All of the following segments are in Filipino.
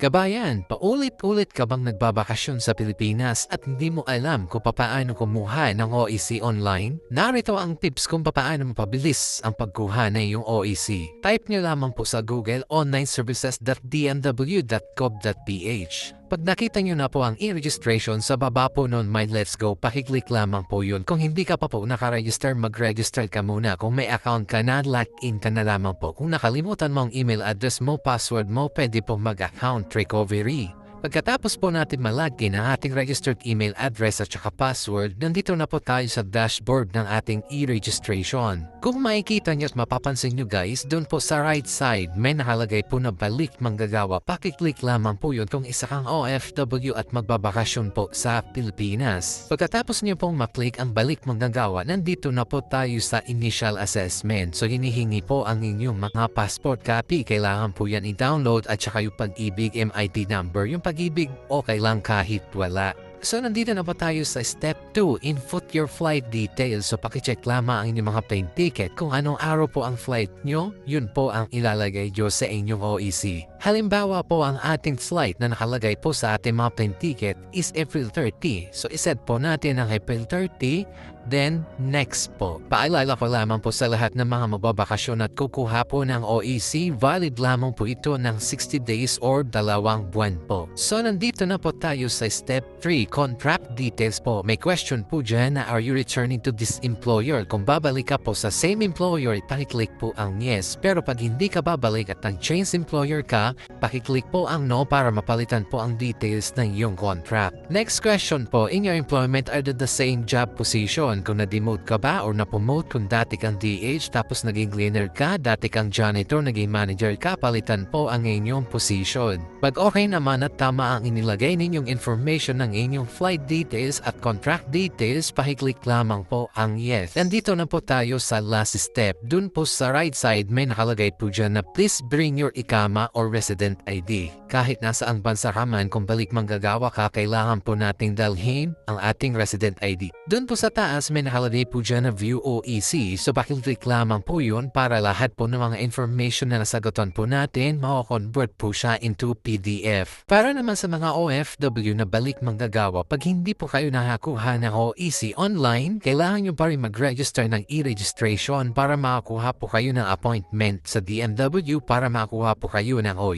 Kabayan, paulit-ulit ka bang nagbabakasyon sa Pilipinas at hindi mo alam kung papaano kumuha ng OEC online? Narito ang tips kung papaano mapabilis ang pagkuha ng iyong OEC. Type nyo lamang po sa Google onlineservices.dmw.gov.ph. Pag nakita nyo na po ang e-registration sa baba po nun may let's go, pakiclick lamang po yun. Kung hindi ka pa po nakaregister, mag-register ka muna. Kung may account ka na, lock in ka na lamang po. Kung nakalimutan mo ang email address mo, password mo, pwede po mag-account recovery. Pagkatapos po natin malagin ang ating registered email address at saka password, nandito na po tayo sa dashboard ng ating e-registration. Kung makikita niyo at mapapansin niyo guys, doon po sa right side may nakalagay po na balik manggagawa. Pakiclick lamang po yun kung isa kang OFW at magbabakasyon po sa Pilipinas. Pagkatapos niyo pong maklik ang balik manggagawa, nandito na po tayo sa initial assessment. So hinihingi po ang inyong mga passport copy. Kailangan po yan i-download at saka yung pag-ibig MID number. Yung pag-ibig, okay lang kahit wala. So nandito na po tayo sa step 2, input your flight details. So pakicheck lamang ang inyong mga plane ticket. Kung anong araw po ang flight nyo, yun po ang ilalagay nyo sa inyong OEC. Halimbawa po ang ating flight na nakalagay po sa ating mga plane ticket is April 30. So iset po natin ang April 30, then next po. Paalala ko lamang po sa lahat ng mga magbabakasyon at kukuha po ng OEC, valid lamang po ito ng 60 days or dalawang buwan po. So nandito na po tayo sa step 3, contract details po. May question po dyan na are you returning to this employer? Kung babalik ka po sa same employer, pakiclick po ang yes. Pero pag hindi ka babalik at nag-change employer ka, pakiclick po ang no para mapalitan po ang details ng iyong contract. Next question po, in your employment are the, same job position? Kung na-demote ka ba or na-promote kung dati kang DH tapos naging cleaner ka, dati kang janitor, naging manager ka, palitan po ang inyong position. Pag okay naman at tama ang inilagay ninyong information ng inyong flight details at contract details, pakiclick lamang po ang yes. Nandito na po tayo sa last step. Dun po sa right side may nakalagay po dyan na please bring your ikama or resident ID. Kahit nasa ang bansa ka man, kung balik manggagawa ka, kailangan po nating dalhin ang ating resident ID. Dun po sa taas may nakalagay po dyan na view OEC. So pakiclick lamang po yun para lahat po ng mga information na nasagutan po natin, makakonvert po siya into PDF. Para naman sa mga OFW na balik manggagawa, pag hindi po kayo nakakuha ng OEC online, kailangan nyo pa rin mag-register ng e-registration para makakuha po kayo ng appointment sa DMW para makakuha po kayo ng OEC.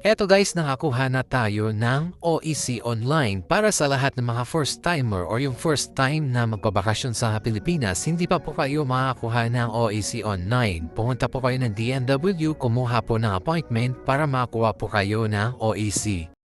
Eto guys, nakakuha na tayo ng OEC online para sa lahat ng mga first timer or yung first time na magbabakasyon sa Pilipinas, hindi pa po kayo makakuha ng OEC online. Pumunta po kayo ng DMW, kumuha po ng appointment para makakuha po kayo ng OEC.